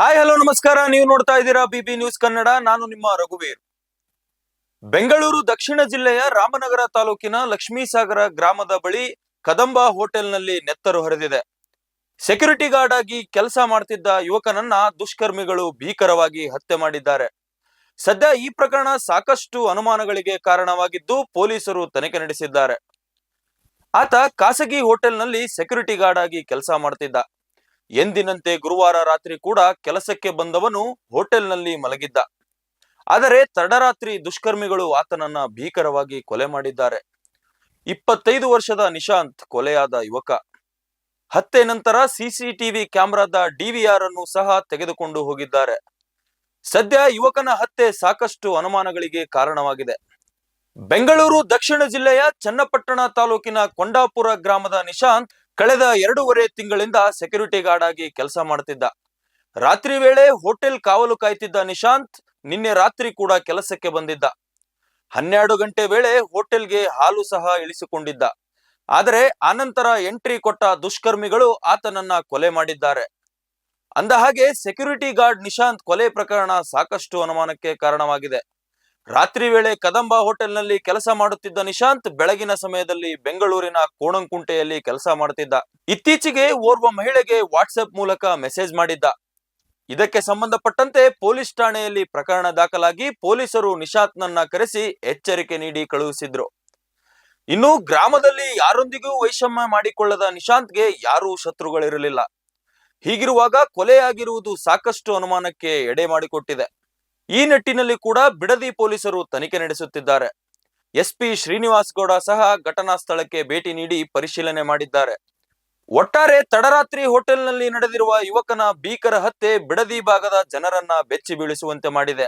Hi hello ನಮಸ್ಕಾರ. ನೀವು ನೋಡ್ತಾ ಇದ್ದೀರಾ ಬಿಬಿ ನ್ಯೂಸ್ ಕನ್ನಡ. ನಾನು ನಿಮ್ಮ ರಘುವೀರ್. ಬೆಂಗಳೂರು ದಕ್ಷಿಣ ಜಿಲ್ಲೆಯ ರಾಮನಗರ ತಾಲೂಕಿನ ಲಕ್ಷ್ಮೀಸಾಗರ ಗ್ರಾಮದ ಬಳಿ ಕದಂಬ ಹೋಟೆಲ್ನಲ್ಲಿ ನೆತ್ತರು ಹರಿದಿದೆ. ಸೆಕ್ಯೂರಿಟಿ ಗಾರ್ಡ್ ಆಗಿ ಕೆಲಸ ಮಾಡ್ತಿದ್ದ ಯುವಕನನ್ನ ದುಷ್ಕರ್ಮಿಗಳು ಭೀಕರವಾಗಿ ಹತ್ಯೆ ಮಾಡಿದ್ದಾರೆ. ಸದ್ಯ ಈ ಪ್ರಕರಣ ಸಾಕಷ್ಟು ಅನುಮಾನಗಳಿಗೆ ಕಾರಣವಾಗಿದ್ದು ಪೊಲೀಸರು ತನಿಖೆ ನಡೆಸಿದ್ದಾರೆ. ಆತ ಖಾಸಗಿ ಹೋಟೆಲ್ನಲ್ಲಿ ಸೆಕ್ಯೂರಿಟಿ ಗಾರ್ಡ್ ಆಗಿ ಕೆಲಸ ಮಾಡ್ತಿದ್ದ. ಎಂದಿನಂತೆ ಗುರುವಾರ ರಾತ್ರಿ ಕೂಡ ಕೆಲಸಕ್ಕೆ ಬಂದವನು ಹೋಟೆಲ್ನಲ್ಲಿ ಮಲಗಿದ್ದ. ಆದರೆ ತಡರಾತ್ರಿ ದುಷ್ಕರ್ಮಿಗಳು ಆತನನ್ನ ಭೀಕರವಾಗಿ ಕೊಲೆ ಮಾಡಿದ್ದಾರೆ. ಇಪ್ಪತ್ತೈದು ವರ್ಷದ ನಿಶಾಂತ್ ಕೊಲೆಯಾದ ಯುವಕ. ಹತ್ಯೆ ನಂತರ ಸಿಸಿಟಿವಿ ಕ್ಯಾಮೆರಾದ ಡಿವಿಆರ್ ಅನ್ನು ಸಹ ತೆಗೆದುಕೊಂಡು ಹೋಗಿದ್ದಾರೆ. ಸದ್ಯ ಯುವಕನ ಹತ್ಯೆ ಸಾಕಷ್ಟು ಅನುಮಾನಗಳಿಗೆ ಕಾರಣವಾಗಿದೆ. ಬೆಂಗಳೂರು, ದಕ್ಷಿಣ ಜಿಲ್ಲೆಯ ಚನ್ನಪಟ್ಟಣ ತಾಲೂಕಿನ ಕೊಂಡಾಪುರ ಗ್ರಾಮದ ನಿಶಾಂತ್ ಕಳೆದ ಎರಡೂವರೆ ತಿಂಗಳಿಂದ ಸೆಕ್ಯೂರಿಟಿ ಗಾರ್ಡ್ ಆಗಿ ಕೆಲಸ ಮಾಡ್ತಿದ್ದ. ರಾತ್ರಿ ವೇಳೆ ಹೋಟೆಲ್ ಕಾವಲು ಕಾಯ್ತಿದ್ದ ನಿಶಾಂತ್ ನಿನ್ನೆ ರಾತ್ರಿ ಕೂಡ ಕೆಲಸಕ್ಕೆ ಬಂದಿದ್ದ. ಹನ್ನೆರಡು ಗಂಟೆ ವೇಳೆ ಹೋಟೆಲ್ಗೆ ಹಾಲು ಸಹ ಇಳಿಸಿಕೊಂಡಿದ್ದ. ಆದರೆ ಆನಂತರ ಎಂಟ್ರಿ ಕೊಟ್ಟ ದುಷ್ಕರ್ಮಿಗಳು ಆತನನ್ನ ಕೊಲೆ ಮಾಡಿದ್ದಾರೆ. ಅಂದ ಹಾಗೆ ಸೆಕ್ಯೂರಿಟಿ ಗಾರ್ಡ್ ನಿಶಾಂತ್ ಕೊಲೆ ಪ್ರಕರಣ ಸಾಕಷ್ಟು ಅನುಮಾನಕ್ಕೆ ಕಾರಣವಾಗಿದೆ. ರಾತ್ರಿ ವೇಳೆ ಕದಂಬ ಹೋಟೆಲ್ನಲ್ಲಿ ಕೆಲಸ ಮಾಡುತ್ತಿದ್ದ ನಿಶಾಂತ್ ಬೆಳಗಿನ ಸಮಯದಲ್ಲಿ ಬೆಂಗಳೂರಿನ ಕೋಣಂಕುಂಟೆಯಲ್ಲಿ ಕೆಲಸ ಮಾಡುತ್ತಿದ್ದ. ಇತ್ತೀಚೆಗೆ ಓರ್ವ ಮಹಿಳೆಗೆ ವಾಟ್ಸಪ್ ಮೂಲಕ ಮೆಸೇಜ್ ಮಾಡಿದ್ದ. ಇದಕ್ಕೆ ಸಂಬಂಧಪಟ್ಟಂತೆ ಪೊಲೀಸ್ ಠಾಣೆಯಲ್ಲಿ ಪ್ರಕರಣ ದಾಖಲಾಗಿ ಪೊಲೀಸರು ನಿಶಾಂತ್ನನ್ನ ಕರೆಸಿ ಎಚ್ಚರಿಕೆ ನೀಡಿ ಕಳುಹಿಸಿದ್ರು. ಇನ್ನು ಗ್ರಾಮದಲ್ಲಿ ಯಾರೊಂದಿಗೂ ವೈಷಮ್ಯ ಮಾಡಿಕೊಳ್ಳದ ನಿಶಾಂತ್ಗೆ ಯಾರೂ ಶತ್ರುಗಳಿರಲಿಲ್ಲ. ಹೀಗಿರುವಾಗ ಕೊಲೆಯಾಗಿರುವುದು ಸಾಕಷ್ಟು ಅನುಮಾನಕ್ಕೆ ಎಡೆ ಮಾಡಿಕೊಟ್ಟಿದೆ. ಈ ನಿಟ್ಟಿನಲ್ಲಿ ಕೂಡ ಬಿಡದಿ ಪೊಲೀಸರು ತನಿಖೆ ನಡೆಸುತ್ತಿದ್ದಾರೆ. ಎಸ್ಪಿ ಶ್ರೀನಿವಾಸ್ ಗೌಡ ಸಹ ಘಟನಾ ಸ್ಥಳಕ್ಕೆ ಭೇಟಿ ನೀಡಿ ಪರಿಶೀಲನೆ ಮಾಡಿದ್ದಾರೆ. ಒಟ್ಟಾರೆ ತಡರಾತ್ರಿ ಹೋಟೆಲ್ನಲ್ಲಿ ನಡೆದಿರುವ ಯುವಕನ ಭೀಕರ ಹತ್ಯೆ ಬಿಡದಿ ಭಾಗದ ಜನರನ್ನ ಬೆಚ್ಚಿ ಬೀಳಿಸುವಂತೆ ಮಾಡಿದೆ.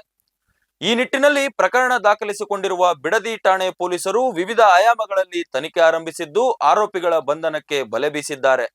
ಈ ನಿಟ್ಟಿನಲ್ಲಿ ಪ್ರಕರಣ ದಾಖಲಿಸಿಕೊಂಡಿರುವ ಬಿಡದಿ ಠಾಣೆ ಪೊಲೀಸರು ವಿವಿಧ ಆಯಾಮಗಳಲ್ಲಿ ತನಿಖೆ ಆರಂಭಿಸಿದ್ದು, ಆರೋಪಿಗಳ ಬಂಧನಕ್ಕೆ ಬಲೆ ಬೀಸಿದ್ದಾರೆ.